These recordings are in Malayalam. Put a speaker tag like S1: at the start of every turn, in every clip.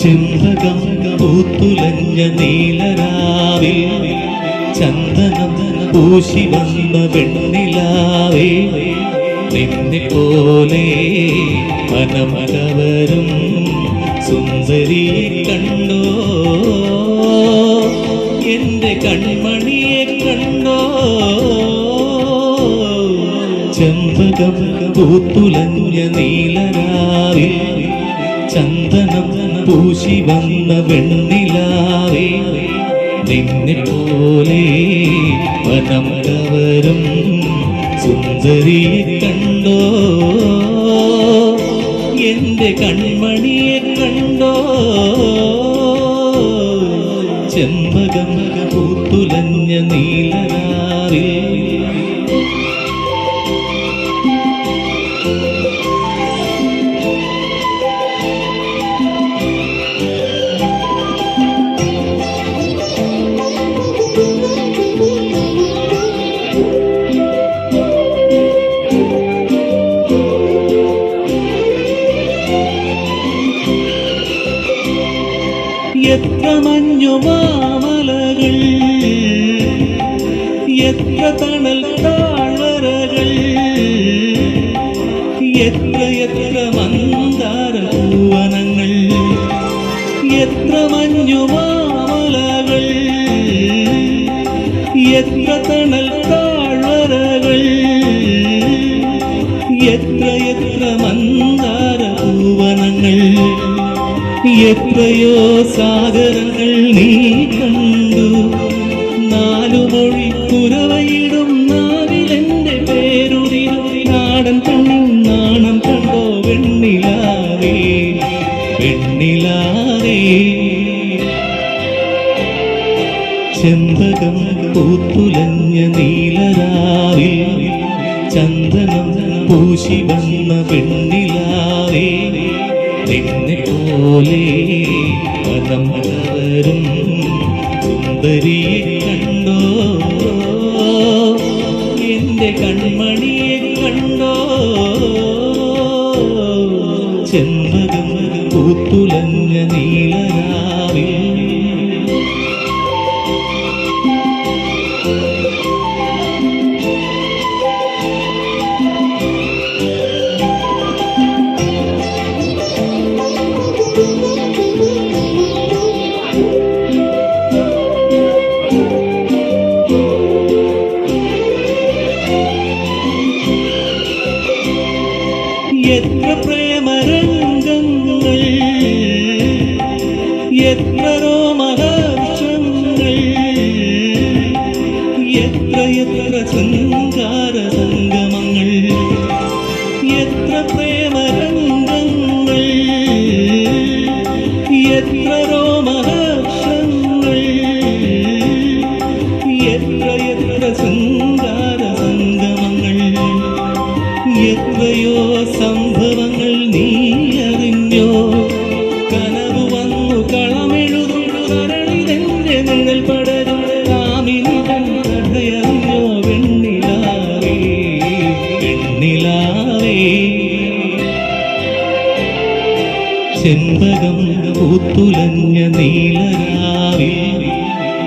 S1: ചെമ്പകം പൂത്തുലഞ്ഞ നീലരാവിൽ ചന്ദനം പൂശി വന്ന പെണ്ണിലാവേ നിന്നെ പോലെ മനമകവരും സുന്ദരി കണ്ടോ എന്റെ കൺമണിയെ കണ്ടോ ചെമ്പകം പൂത്തുലഞ്ഞ നീലരാവിൽ ചന്ദനം പൂശി വന്ന വെണ്ണിലാവേ. നിന്നെ പോലെ വനം കവരും കണ്ടോ? എന്റെ കൺമണിയെ കണ്ടോ? ചെമ്പകം പൂത്തുലഞ്ഞ എത്ര മഞ്ഞുമാമലകൾ എത്ര തണൽ താഴ്വരകൾ എത്ര എത്ര മന്ദാര പൂവനങ്ങൾ എത്ര മഞ്ഞുമാമലകൾ എത്ര തണൽ താഴ്വരകൾ എത്ര എത്ര മന്ദാര എത്രയോ സാഗരങ്ങൾ നീ കണ്ടു. നാലു മൊഴി കുരവയിടും നാവിലെന്റെ പേരുതിരുതി നാടൻ കണ്ണിൽ നാണം കണ്ടോ വെണ്ണിലാവേ? വെണ്ണിലാവേ. ചെന്തകം പൂത്തുലഞ്ഞ നീലരാവിൽ ചന്ദനം പൂശി വന്ന പെണ്ണിലാവേ പോലെ പദം തവരും സുന്ദരിയെ കണ്ടോ? എന്റെ കൺമണിയെ കണ്ടോ? എത്ര പ്രേമരംഗങ്ങൾ എത്ര രോമഹർഷങ്ങൾ എത്ര എത്ര ശൃംഗാര സംഗമങ്ങൾ എത്ര പ്രേമരംഗങ്ങൾ. ചെമ്പകം പൂത്തുലഞ്ഞ നീലരാവിൽ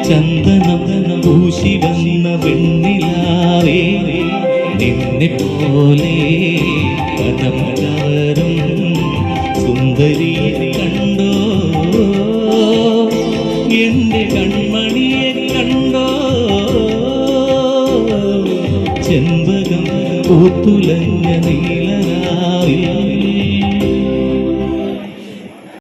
S1: ചന്ദനം പൂശി വന്ന വെണ്ണിലാവേ നിന്നെ പോലെ പദം കവരും സുന്ദരിയെ കണ്ടോ? എന്റെ കൺമണിയെ കണ്ടോ? ചെമ്പകം പൂത്തുലഞ്ഞ നീലരാവിൽ